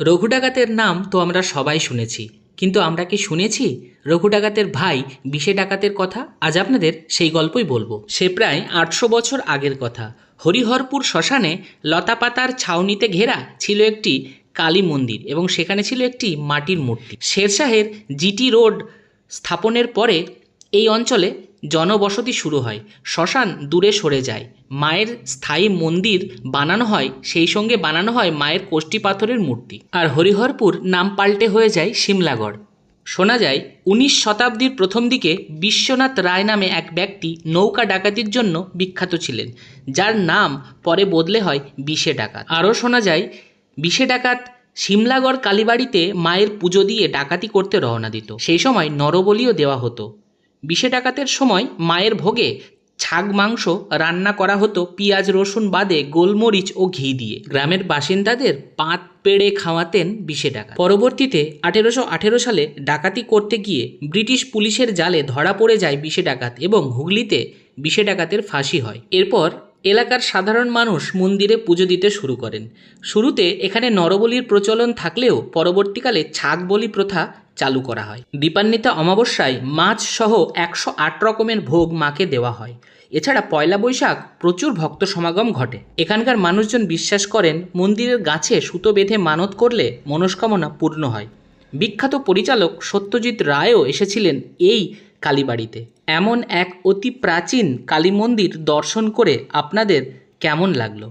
রঘু ডাকাতের নাম তো আমরা সবাই শুনেছি। কিন্তু আমরা কি শুনেছি? রঘু ডাকাতের ভাই বিশে ডাকাতের কথা? আজ আপনাদের সেই গল্পই বলব। সে প্রায় আটশো বছর আগের কথা। হরিহরপুর শ্মশানে লতাপাতার ছাউনিতে ঘেরা ছিল একটি কালী মন্দির এবং সেখানে ছিল একটি মাটির মূর্তি। শেরশাহের জিটি রোড স্থাপনের পরে এই অঞ্চলে জনবসতি শুরু হয়। শ্মশান দূরে সরে যায়। মায়ের স্থায়ী মন্দির বানানো হয়, সেই সঙ্গে বানানো হয় মায়ের কোষ্ঠী পাথরের মূর্তি। আর হরিহরপুর নাম পাল্টে হয়ে যায় সিমলাগড় শোনা যায়, উনিশ শতাব্দীর প্রথম দিকে বিশ্বনাথ রায় নামে এক ব্যক্তি নৌকা ডাকাতির জন্য বিখ্যাত ছিলেন, যার নাম পরে বদলে হয় বিশে ডাকাত। আরও শোনা যায়, বিশে ডাকাত সিমলাগড় কালীবাড়িতে মায়ের পুজো দিয়ে ডাকাতি করতে রওনা দিত। সেই সময় নরবলিও দেওয়া হতো। বিশে ডাকাতের সময় মায়ের ভোগে ছাগ মাংস রান্না করা হতো পেঁয়াজ, রসুন বাদে গোলমরিচ ও ঘি দিয়ে। গ্রামের বাসিন্দাদের পাত পেড়ে খাওয়াতেন বিশে ডাকাত। পরবর্তীতে আঠেরোশো আঠেরো সালে ডাকাতি করতে গিয়ে ব্রিটিশ পুলিশের জালে ধরা পড়ে যায় বিশে ডাকাত এবং হুগলিতে বিশে ডাকাতের ফাঁসি হয়। এরপর এলাকার সাধারণ মানুষ মন্দিরে পুজো দিতে শুরু করেন। শুরুতে এখানে নরবলির প্রচলন থাকলেও পরবর্তীকালে ছাগ বলি প্রথা চালু করা হয়। দীপান্বিতা অমাবস্যায় মাছ সহ একশো আট রকমের ভোগ মাকে দেওয়া হয়। এছাড়া পয়লা বৈশাখ প্রচুর ভক্ত সমাগম ঘটে। এখানকার মানুষজন বিশ্বাস করেন, মন্দিরের গাছে সুতো বেঁধে মানত করলে মনস্কামনা পূর্ণ হয়। বিখ্যাত পরিচালক সত্যজিৎ রায়ও এসেছিলেন এই কালীবাড়িতে। এমন এক অতি প্রাচীন কালী মন্দির দর্শন করে আপনাদের কেমন লাগল?